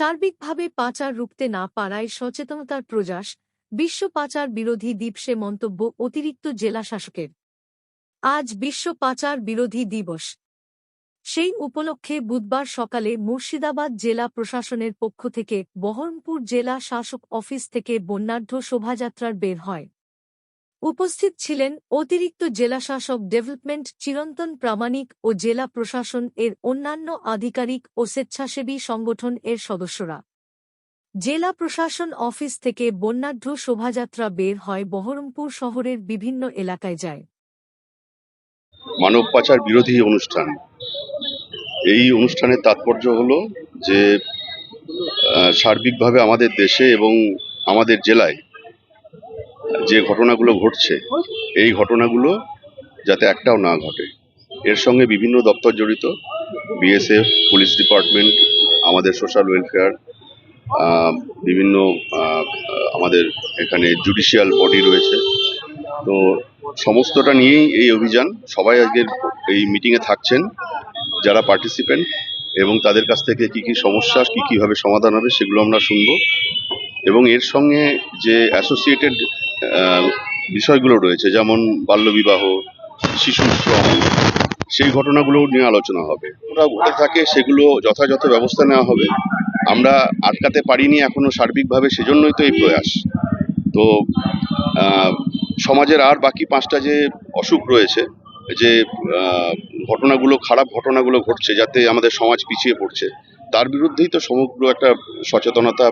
সার্বিকভাবে পাচার রুখতে না পারায় সচেতনতার প্রজাস বিশ্ব পাচার বিরোধী দিবসে মন্তব্য অতিরিক্ত জেলা শাসকের। আজ বিশ্ব পাচার বিরোধী দিবস। সেই উপলক্ষে বুধবার সকালে মুর্শিদাবাদ জেলা প্রশাসনের পক্ষ থেকে বহরমপুর জেলা শাসক অফিস থেকে বন্যাঢ্য শোভাযাত্রার বের হয়। উপস্থিত ছিলেন অতিরিক্ত জেলাশাসক ডেভেলপমেন্ট চিরন্তন প্রামাণিক ও জেলা প্রশাসন এর অন্যান্য আধিকারিক ও স্বেচ্ছাসেবী সংগঠন এর সদস্যরা। জেলা প্রশাসন অফিস থেকে বন্যাঢ্য শোভাযাত্রা বের হয় বহরমপুর শহরের বিভিন্ন এলাকায় যায়। মানব পাচার বিরোধী অনুষ্ঠান। এই অনুষ্ঠানের তাৎপর্য হলো যে সার্বিকভাবে আমাদের দেশে এবং আমাদের জেলায় যে ঘটনাগুলো ঘটছে, এই ঘটনাগুলো যাতে একটাও না ঘটে। এর সঙ্গে বিভিন্ন দপ্তর জড়িত, বিএসএফ, পুলিশ ডিপার্টমেন্ট, আমাদের সোশ্যাল ওয়েলফেয়ার বিভিন্ন আমাদের এখানে জুডিশিয়াল বডি রয়েছে। তো সমস্তটা নিয়েই এই অভিযান, সবাই আজকের এই মিটিংয়ে থাকছেন, যারা পার্টিসিপেন্ট এবং তাদের কাছ থেকে কি কি সমস্যা, কি কীভাবে সমাধান হবে সেগুলো আমরা শুনব। এবং এর সঙ্গে যে অ্যাসোসিয়েটেড বিষয়গুলো রয়েছে, যেমন বাল্যবিবাহ, শিশু শ্রম, সেই ঘটনাগুলো নিয়ে আলোচনা হবে। ওরা ঘটে থাকে সেগুলো যথাযথ ব্যবস্থা নেওয়া হবে। আমরা আটকাতে পারিনি এখনও সার্বিকভাবে, সেজন্যই তো এই প্রয়াস। তো সমাজের আর বাকি পাঁচটা যে অসুখ রয়েছে, যে ঘটনাগুলো খারাপ ঘটনাগুলো ঘটছে, যাতে আমাদের সমাজ পিছিয়ে পড়ছে, তার বিরুদ্ধেই তো সমগ্র একটা সচেতনতা